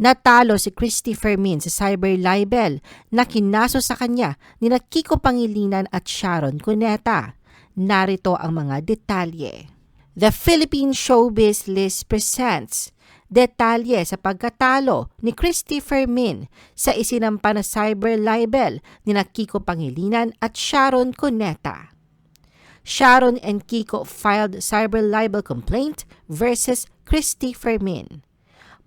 Natalo si Christy Fermin sa cyber libel na kinaso sa kanya ni Kiko Pangilinan at Sharon Cuneta. Narito ang mga detalye. The Philippine Showbiz List presents detalye sa pagkatalo ni Christy Fermin sa isinampa na cyber libel ni Kiko Pangilinan at Sharon Cuneta. Sharon and Kiko filed cyber libel complaint versus Christy Fermin.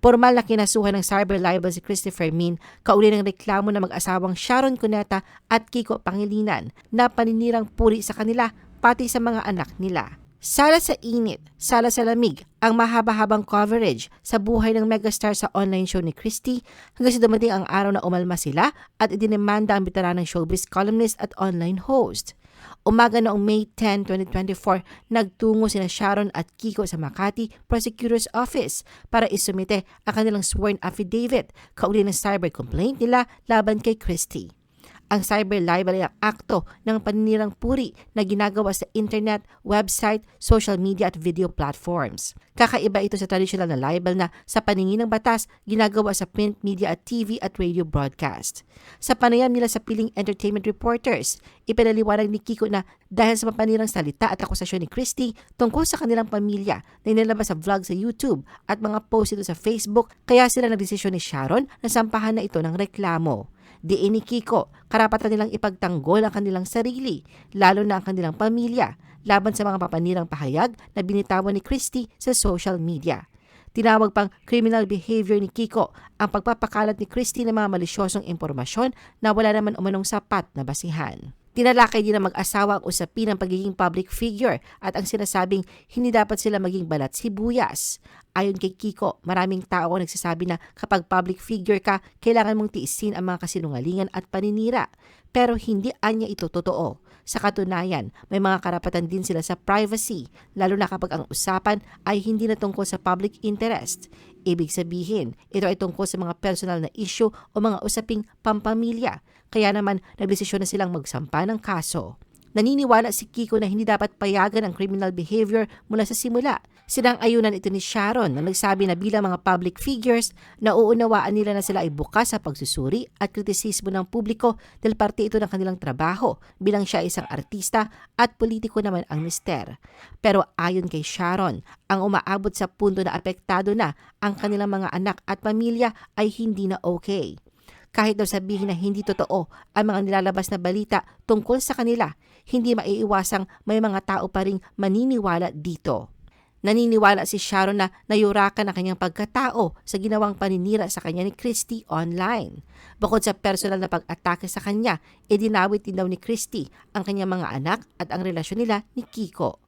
Formal na kinasuhan ng cyber libel si Christopher Min kauli ng reklamo ng mag-asawang Sharon Cuneta at Kiko Pangilinan na paninirang puri sa kanila pati sa mga anak nila. Sala sa init, sala sa lamig, ang mahaba-habang coverage sa buhay ng megastar sa online show ni Christy hanggang sa dumating ang araw na umalma sila at idinemanda ang veteranang showbiz columnist at online host. Umaga noong May 10, 2024, nagtungo sina Sharon at Kiko sa Makati Prosecutor's Office para isumite ang kanilang sworn affidavit kauli ng cyber complaint nila laban kay Christie. Ang cyber libel ay ang akto ng paninirang puri na ginagawa sa internet, website, social media at video platforms. Kakaiba ito sa traditional na libel na sa paningin ng batas ginagawa sa print media at TV at radio broadcast. Sa panayam nila sa piling entertainment reporters, ipinaliwanag ni Kiko na dahil sa mapanirang salita at akusasyon ni Christy tungkol sa kanilang pamilya na inilabas sa vlog sa YouTube at mga post ito sa Facebook, kaya sila nagdesisyon ni Sharon na sampahan na ito ng reklamo. Diin ni Kiko, karapatan nilang ipagtanggol ang kanilang sarili, lalo na ang kanilang pamilya, laban sa mga papanirang pahayag na binitawan ni Christy sa social media. Tinawag pang criminal behavior ni Kiko ang pagpapakalat ni Christy ng mga malisyosong impormasyon na wala naman umanong sapat na basihan. Tinalakay din ng mag-asawa ang usapin ng pagiging public figure at ang sinasabing hindi dapat sila maging balat sibuyas. Ayon kay Kiko, maraming tao ang nagsasabi na kapag public figure ka, kailangan mong tiisin ang mga kasinungalingan at paninira. Pero hindi anya ito totoo. Sa katunayan, may mga karapatan din sila sa privacy, lalo na kapag ang usapan ay hindi na tungkol sa public interest. Ibig sabihin, ito ay tungkol sa mga personal na issue o mga usaping pampamilya. Kaya naman, nagdesisyon na silang magsampa ng kaso. Naniniwala si Kiko na hindi dapat payagan ang criminal behavior mula sa simula. Sinang ayunan ito ni Sharon na nagsabi na bilang mga public figures, nauunawaan nila na sila ay bukas sa pagsusuri at kritisismo ng publiko dahil parte ito ng kanilang trabaho bilang siya isang artista at politiko naman ang mister. Pero ayon kay Sharon, ang umaabot sa punto na apektado na ang kanilang mga anak at pamilya ay hindi na okay kahit daw sabihin na hindi totoo ang mga nilalabas na balita tungkol sa kanila, hindi maiiwasang may mga tao pa ring maniniwala dito. Naniniwala si Sharon na nayurakan ang kanyang pagkatao sa ginawang paninira sa kanya ni Christy online. Bukod sa personal na pag-atake sa kanya, idinawit din daw ni Christy ang kanyang mga anak at ang relasyon nila ni Kiko.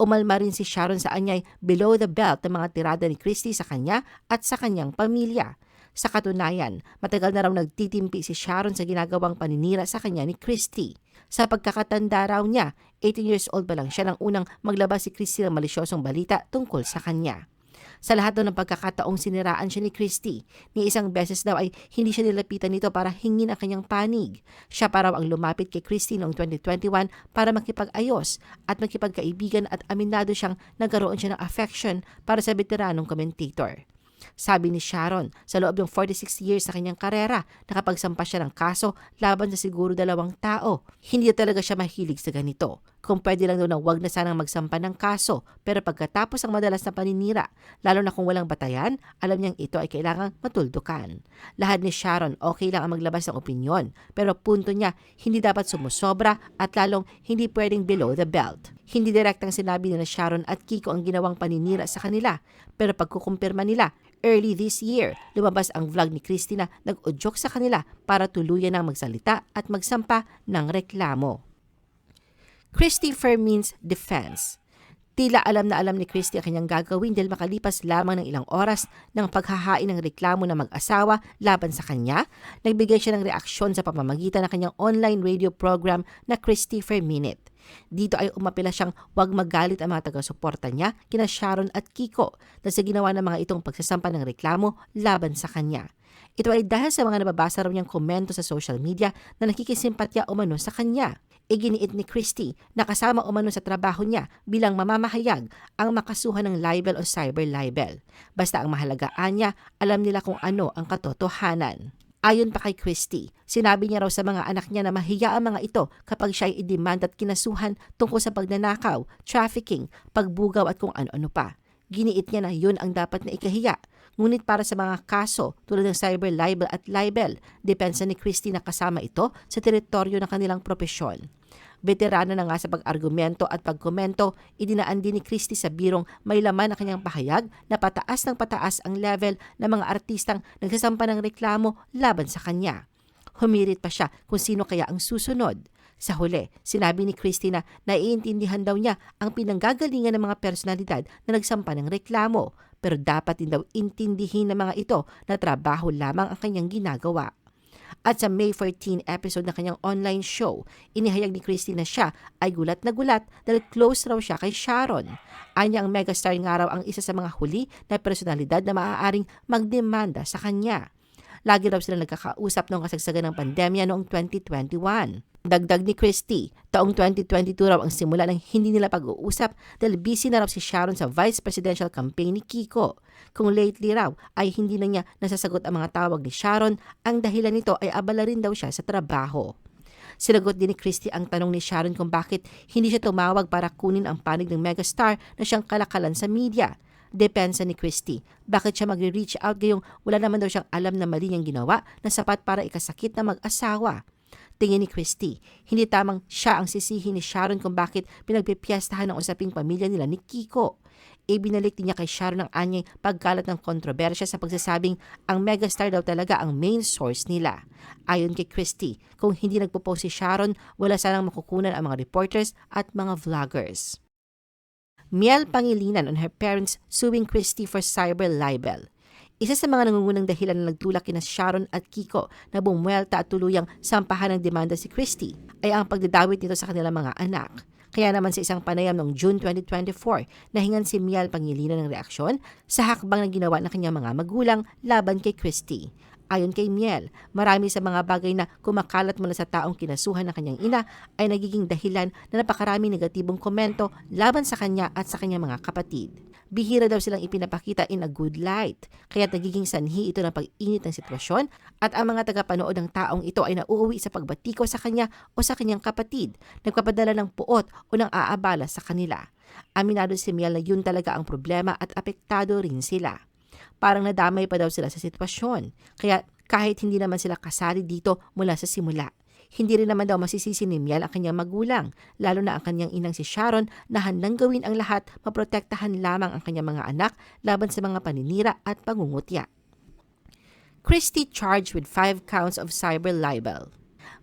Umalma rin si Sharon sa anyay below the belt ng mga tirada ni Christy sa kanya at sa kanyang pamilya. Sa katunayan, matagal na raw nagtitimpi si Sharon sa ginagawang paninira sa kanya ni Christy. Sa pagkakatanda raw niya, 18 years old pa lang siya nang unang maglabas si Christy ng malisyosong balita tungkol sa kanya. Sa lahat ng pagkakataong siniraan siya ni Christy, ni isang beses daw ay hindi siya nilapitan nito para hingin ang kanyang panig. Siya pa raw ang lumapit kay Christy noong 2021 para makipag-ayos at makipagkaibigan at aminado siyang nagkaroon siya ng affection para sa veteranong commentator. Sabi ni Sharon, sa loob ng 46 years sa kanyang karera, nakapagsampa siya ng kaso laban sa siguro dalawang tao. Hindi talaga siya mahilig sa ganito. Kung pwede lang daw na wag na sanang magsampa ng kaso, pero pagkatapos ang madalas na paninira, lalo na kung walang batayan, alam niyang ito ay kailangang matuldukan. Lahat ni Sharon okay lang ang maglabas ng opinyon, pero punto niya, hindi dapat sumusobra at lalong hindi pwedeng below the belt. Hindi direktang sinabi ni na Sharon at Kiko ang ginawang paninira sa kanila, pero pagkukumpirma nila, Early this year, lumabas ang vlog ni Christina nag-udyok sa kanila para tuluyan ng magsalita at magsampa ng reklamo. Christy Fermin's defense. Tila alam na alam ni Christy ang kanyang gagawin dahil makalipas lamang ng ilang oras ng paghahain ng reklamo ng mag-asawa laban sa kanya, nagbigay siya ng reaksyon sa pamamagitan ng kanyang online radio program na Christy Ferminit. Dito ay umapila siyang wag magalit ang mga taga-suporta niya kina Sharon at Kiko na sa ginawa ng mga itong pagsasampa ng reklamo laban sa kanya. Ito ay dahil sa mga nababasa raw niyang komento sa social media na nakikisimpatya umano sa kanya. Iginiit ni Christie na kasama umano sa trabaho niya bilang mamamahayag ang makasuhan ng libel o cyber libel. Basta ang mahalagaan niya, alam nila kung ano ang katotohanan. Ayon pa kay Christie, sinabi niya raw sa mga anak niya na mahiya ang mga ito kapag siya ay idemand at kinasuhan tungkol sa pagnanakaw, trafficking, pagbugaw at kung ano-ano pa. Giniit niya na yun ang dapat na ikahiya. Ngunit para sa mga kaso tulad ng cyber libel at libel, depensa ni Christie na kasama ito sa teritoryo ng kanilang propesyon. Veterano na nga sa pag-argumento at pagkomento, idinaan din ni Christie sa birong may laman ang kanyang pahayag na pataas ng pataas ang level ng mga artistang nagsasampa ng reklamo laban sa kanya. Humirit pa siya kung sino kaya ang susunod. Sa huli, sinabi ni Christie na naiintindihan daw niya ang pinanggagalingan ng mga personalidad na nagsampa ng reklamo, pero dapat din daw intindihin ng mga ito na trabaho lamang ang kanyang ginagawa. At sa May 14 episode ng kanyang online show, inihayag ni Christy na siya ay gulat na gulat dahil close raw siya kay Sharon. Anya ang megastar nga raw ang isa sa mga huli na personalidad na maaaring magdemanda sa kanya. Lagi raw sila nagkakausap noong kasagsagan ng pandemya noong 2021. Dagdag ni Christie, taong 2022 raw ang simula ng hindi nila pag-uusap dahil busy na raw si Sharon sa vice presidential campaign ni Kiko. Kung lately raw ay hindi na niya nasasagot ang mga tawag ni Sharon, ang dahilan nito ay abala rin daw siya sa trabaho. Sinagot din ni Christie ang tanong ni Sharon kung bakit hindi siya tumawag para kunin ang panig ng megastar na siyang kalakalan sa media. Depensa ni Christie. Bakit siya magre-reach out gayong wala naman daw siyang alam na mali niyang ginawa na sapat para ikasakit na mag-asawa. Tingin ni Christy, hindi tamang siya ang sisihin ni Sharon kung bakit pinagpipiyastahan ng usaping pamilya nila ni Kiko. Ibinalik din niya kay Sharon ang anyay pagkalat ng kontrobersya sa pagsasabing ang megastar daw talaga ang main source nila. Ayon kay Christy, kung hindi nagpo-post si Sharon, wala sanang makukunan ang mga reporters at mga vloggers. Miel Pangilinan on her parents suing Christy for cyber libel. Isa sa mga nangungunang dahilan na nagtulak kina Sharon at Kiko na bumuelta at tuluyang sampahan ng demanda si Christy ay ang pagdadawit nito sa kanilang mga anak. Kaya naman sa isang panayam noong June 2024, nahingan si Miel Pangilinan ng reaksyon sa hakbang na ginawa ng kanyang mga magulang laban kay Christy. Ayon kay Miel, marami sa mga bagay na kumakalat mula sa taong kinasuhan ng kanyang ina ay nagiging dahilan na napakaraming negatibong komento laban sa kanya at sa kanyang mga kapatid. Bihira daw silang ipinapakita in a good light, kaya nagiging sanhi ito ng pag-init ng sitwasyon at ang mga tagapanood ng taong ito ay nauuwi sa pagbatiko sa kanya o sa kanyang kapatid, nagpapadala ng puot o ng aabala sa kanila. Aminado si Miel na yun talaga ang problema at apektado rin sila parang nadamay pa daw sila sa sitwasyon. Kaya kahit hindi naman sila kasali dito mula sa simula. Hindi rin naman daw masisisi ni Miel ang kanyang magulang, lalo na ang kanyang inang si Sharon na handang gawin ang lahat maprotektahan lamang ang kanyang mga anak laban sa mga paninira at pangungutya. Christie charged with five counts of cyber libel.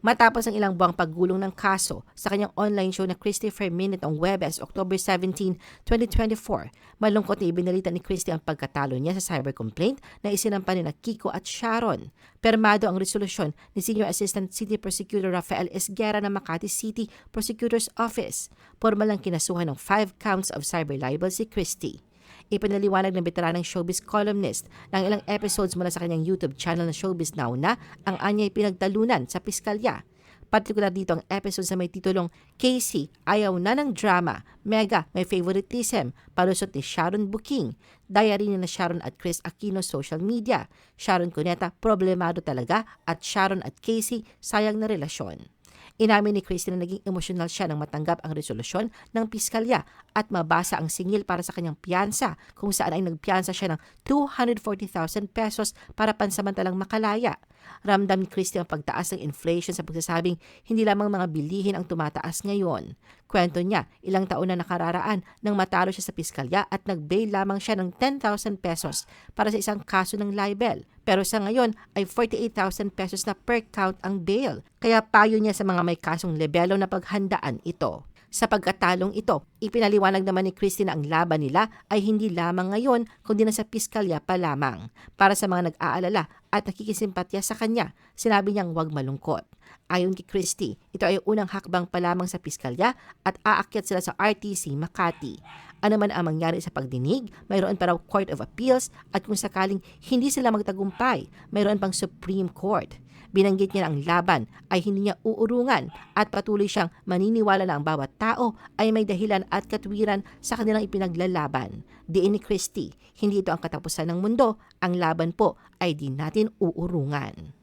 Matapos ang ilang buwang paggulong ng kaso sa kanyang online show na Christopher Minute on Webes October 17, 2024, malungkot na ibinalita ni Christy ang pagkatalo niya sa cyber complaint na isinampa ni na Kiko at Sharon. Permado ang resolusyon ni Senior Assistant City Prosecutor Rafael Esguera ng Makati City Prosecutor's Office. Formal lang kinasuhan ng five counts of cyber libel si Christy. Ipinaliwanag ng veteranang showbiz columnist ng ilang episodes mula sa kanyang YouTube channel na Showbiz Now na ang anya'y pinagtalunan sa piskalya. Partikular dito ang episode sa may titulong Casey, Ayaw na ng Drama, Mega, May Favoritism, palusot ni Sharon Booking, Diary ni na Sharon at Chris Aquino social media, Sharon Cuneta, problemado talaga, at Sharon at Casey, sayang na relasyon. Inamin ni Christy na naging emosyonal siya nang matanggap ang resolusyon ng piskalya at mabasa ang singil para sa kanyang piyansa kung saan ay nagpiyansa siya ng 240,000 pesos para pansamantalang makalaya. Ramdam ni Christy ang pagtaas ng inflation sa pagsasabing hindi lamang mga bilihin ang tumataas ngayon. Kwento niya, ilang taon na nakararaan nang matalo siya sa piskalya at nag-bail lamang siya ng 10,000 pesos para sa isang kaso ng libel. Pero sa ngayon ay 48,000 pesos na per count ang bail. Kaya payo niya sa mga may kasong lebelo na paghandaan ito. Sa pagkatalong ito, ipinaliwanag naman ni Christine ang laban nila ay hindi lamang ngayon kundi na sa piskalya pa lamang. Para sa mga nag-aalala at nakikisimpatya sa kanya, sinabi niyang huwag malungkot. Ayon kay Christie, ito ay unang hakbang pa lamang sa piskalya at aakyat sila sa RTC Makati. Ano man ang mangyari sa pagdinig, mayroon pa raw Court of Appeals at kung sakaling hindi sila magtagumpay, mayroon pang Supreme Court. Binanggit niya ang laban ay hindi niya uurungan at patuloy siyang maniniwala na ang bawat tao ay may dahilan at katwiran sa kanilang ipinaglalaban. Diin ni Christie, hindi ito ang katapusan ng mundo, ang laban po ay di natin uurungan.